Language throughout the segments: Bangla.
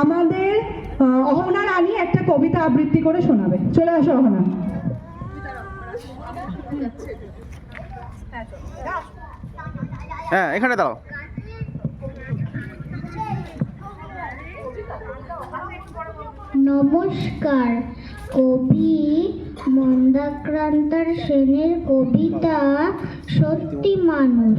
আমাদের অহনা রানী একটা কবিতা আবৃত্তি করে শোনাবে। চলে আসো অহনা। হ্যাঁ এখানে দাঁড়াও। নমস্কার। কবি মন্দাক্রান্তর সেনের কবিতা সত্যি মানুষ।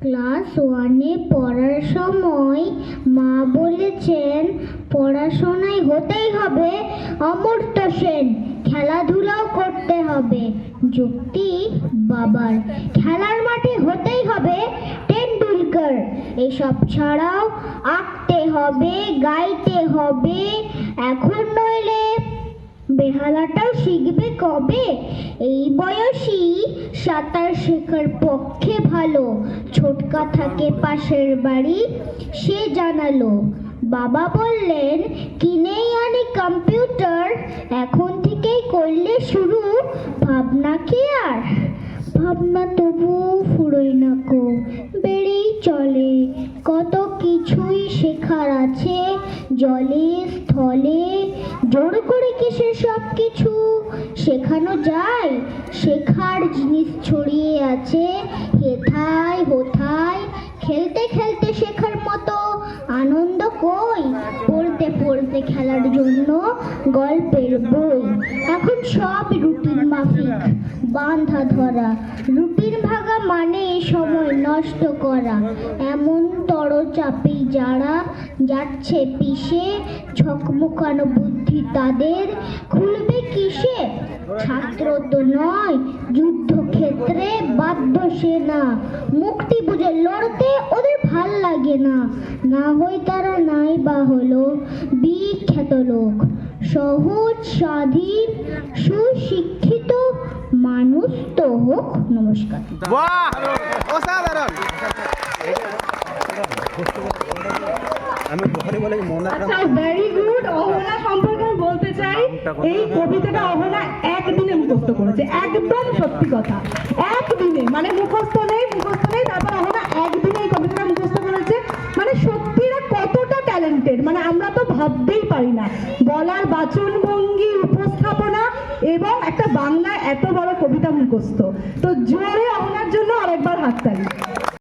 ক্লাস ওয়ানে পড়ার সময় মা বলেছেন, পড়াশোনায় হতেই হবে, অমর্ত্য সেন। খেলাধুলাও করতে হবে। যুক্তি বাবার। খেলার মাঠে হতেই হবে টেন্ডুলকার। এসব ছাড়াও আঁকতে হবে, গাইতে হবে। এখন নইলে বেহালাটাও শিখবে কবে? এই বয়সই সাঁতার শেখার পক্ষে ভালো। ছোটকা থাকে পাশের বাড়ি সে জানালো। বাবা বললেন, কিনেই আনি কম্পিউটার, এখন থেকেই করলে শুরু। ভাবনা কি আর? ভাবনা তবু ফুরোয় না কো বেড়েই চলে। কত কিছুই শেখার আছে জলে, স্থলে জোর করে কি সে সব কিছু? শেখানো যায়, শেখার জিনিস ছড়িয়ে আছে। হেথায়, হোথায়, খেলতে খেলতে শেখার মতো আনন্দ কই? পড়তে পড়তে খেলার জন্য গল্পের বই। এখন সব বাঁধা ধরা। রুটিন ভাগা মানে সময় নষ্ট করা। এমন তর চাপে যারা যাচ্ছে পিষে ঝকমকানো বুদ্ধি তাদের খুলবে কিসে? ছাত্র তো নয়, যুদ্ধক্ষেত্রে বাধ্য সেনা মুক্তি বুঝে লড়তে ওদের ভালো লাগে না। না হই তারা নাই বা হলো বিখ্যাত লোক। সহজ, স্বাধীন, সুশিক্ষিত হোক নমস্কার। অসাধারণ! আমি ওখানে বলে মনে আচ্ছা ভেরি গুড অহনা সম্পর্কে আমি বলতে চাই এই কবিতাটা অহনা একদিনে মুখস্থ করেছে একদম সত্যি কথা। একদিনে মানে মুখস্থ নেই মুখস্থ নেই তারপর অহনা একদিনে এই কবিতাটা মুখস্থ করেছে। মানে সত্যি কতটা ট্যালেন্টেড মানে আমরা তো ভাবতেই পারি না। বলার বাচন ভঙ্গি উপস্থাপনা এবং একটা বাংলা এত বড় কবিতা মুখস্থ তো জোরে